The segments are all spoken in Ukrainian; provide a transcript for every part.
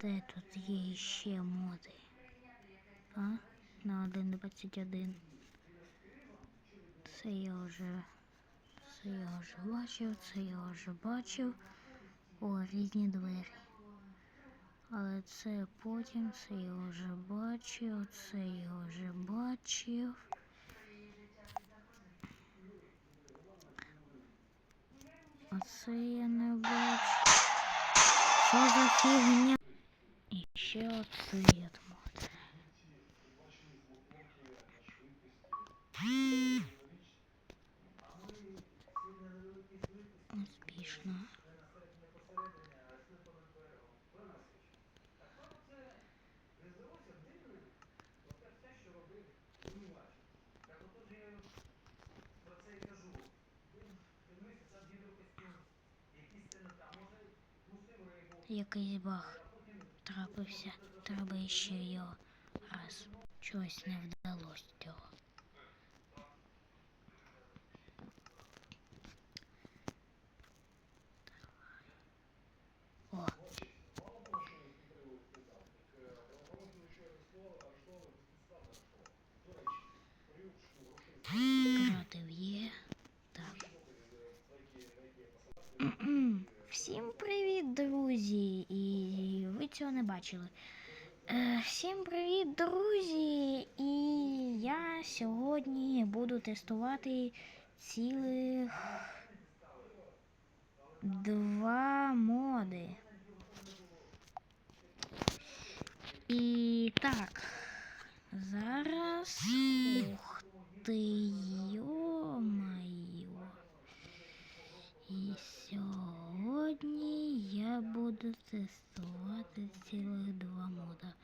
Де тут є ще моди? А? На 1.21. Це я вже. Це я вже бачив, це я вже бачив. О, різні двері. Але це потім, це я вже бачив, це я вже бачив. Оце я не бачу. Що за фігня? І ще оцей мод. Успішно. Якийсь баг трапився. Треба ще його раз. Чогось не вдалося цього. О. Кратив є. Так. Всім цього не бачили. Е, всім привіт, друзі! І я сьогодні буду тестувати цілих два моди. І так, зараз. Ух ти, йо-моє. І сьогодні я буду тестувати цілих два мода.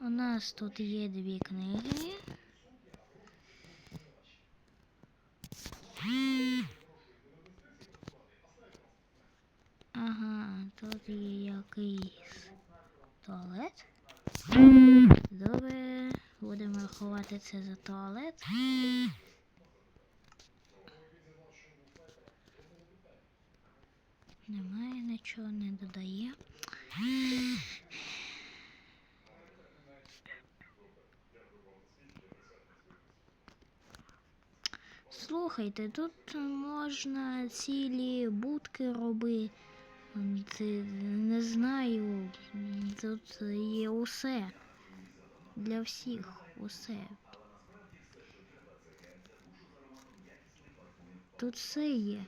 У нас тут є дві книги. Ага, тут є якийсь туалет. Добре, будемо рахувати це за туалет. Немає нічого, не додає. Слухайте, тут можна цілі будки робити. Не знаю, тут є усе. Для всіх усе. Тут все є.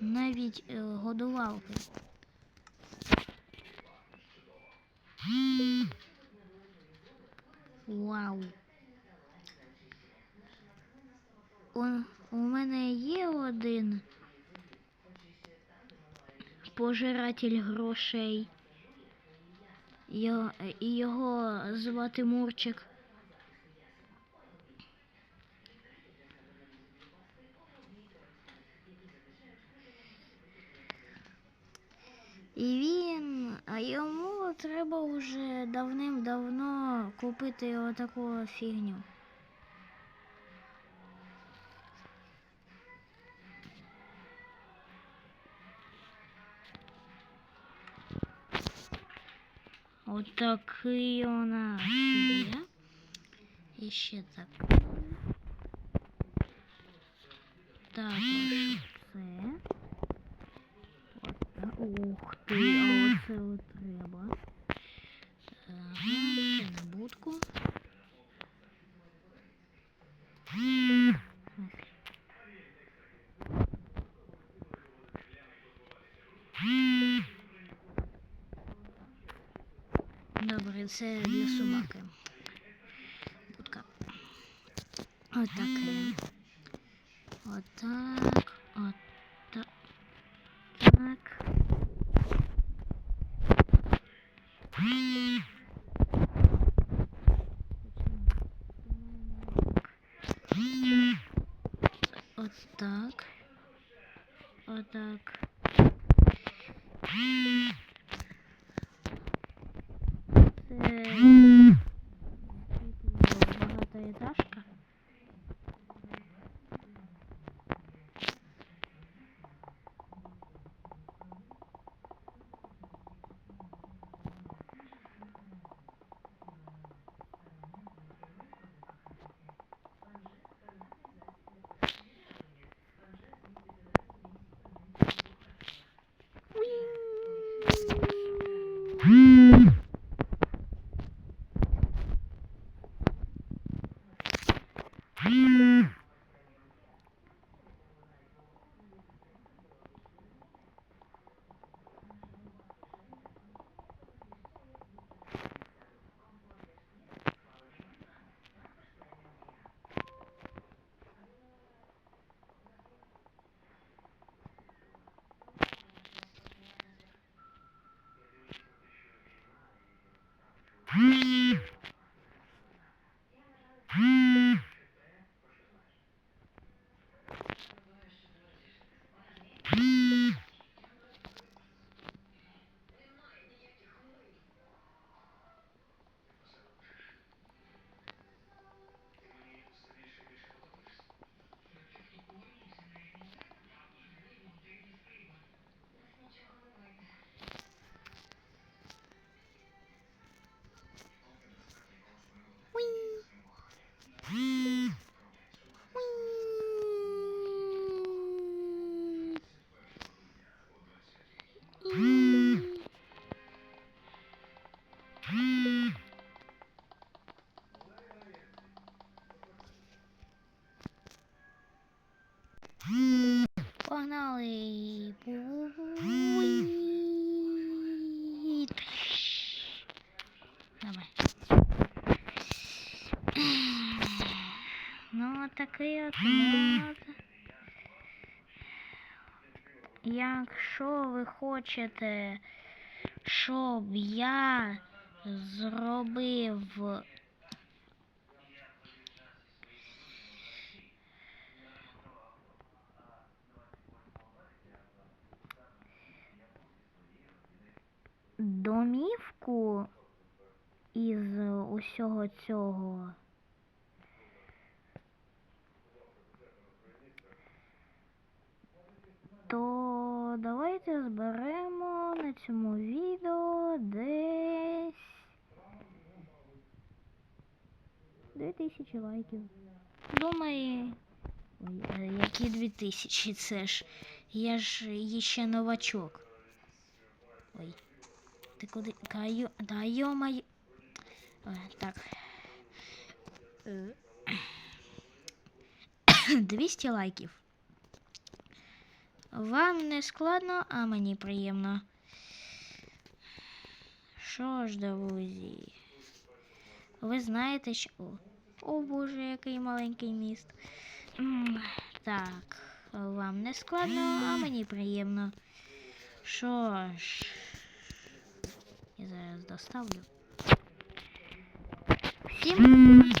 Навіть е, годувалки. Вау. У, у мене є один пожиратель грошей. Його, і його звати Мурчик. І він, а йому треба вже давним-давно купити отаку фігню. Отакий у нас є. І ще так. Також це. Ух Добре, це для собаки. Будка. Отаке. Отак. Отак. Так. Отак. Отак. Hmm. Давай. Ну, такий от мод. Якщо ви хочете, щоб я зробив домівку із усього цього. То давайте зберемо на цьому відео десь 2000 лайків. Думаю, Ой, а які 2000? Це ж я ж є ще новачок. Ой. Ти куди? Каю. Да йомай. Е, Так. Е. 200 лайків. Вам не складно, а мені приємно. Що ж, друзі? Ви знаєте, що. О боже, який маленький міст. Так, вам не складно, а мені приємно. Що ж, я зараз доставлю. Всім